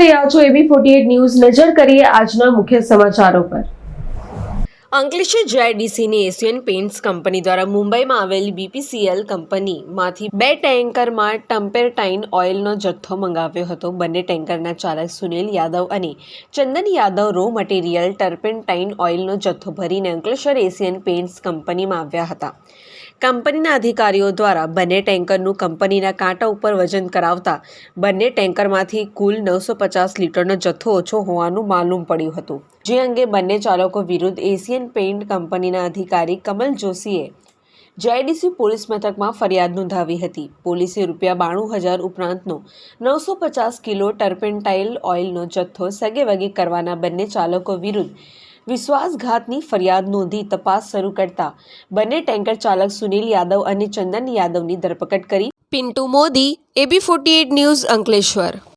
રહ્યા છો એબી forty news. નજર કરીએ આજના મુખ્ય સમાચારો પર. અંકલેશ્વર જેઆઈડીસીની એશિયન પેઇન્ટ્સ કંપની દ્વારા મુંબઈમાં આવેલી બીપીસીએલ કંપનીમાંથી બે ટેન્કરમાં ટમ્પેરટાઇન ઓઇલનો જથ્થો મંગાવ્યો હતો. બંને ટેન્કરના ચાલક સુનિલ યાદવ અને Chandan Yadav raw material turpentine ઓઇલનો જથ્થો ભરીને અંકલેશ્વર એશિયન પેઇન્ટ્સ કંપનીમાં આવ્યા હતા. કંપનીના અધિકારીઓ દ્વારા બંને ટેન્કરનું કંપનીના કાંટા ઉપર વજન કરાવતા બંને ટેન્કરમાંથી કુલ નવસો પચાસ લીટરનો જથ્થો ઓછો હોવાનું માલુમ પડ્યું હતું. જે અંગે બંને ચાલકો વિરુદ્ધ એશિયન પેઇન્ટ કંપનીના અધિકારી કમલ જોશીએ જેઆઈડીસી પોલીસ મથકમાં ફરિયાદ નોંધાવી હતી. પોલીસે રૂપિયા બાણું હજાર ઉપરાંતનો નવસો પચાસ કિલો ટર્પેન્ટાઇલ ઓઇલનો જથ્થો સગેવગે કરવાના બંને ચાલકો વિરુદ્ધ વિશ્વાસઘાતની ફરિયાદ નોંધી તપાસ શરૂ કરતા બંને ટેન્કર ચાલક સુનિલ યાદવ અને ચંદન યાદવની ધરપકડ કરી. Pintu Modi AB forty news Ankleshwar.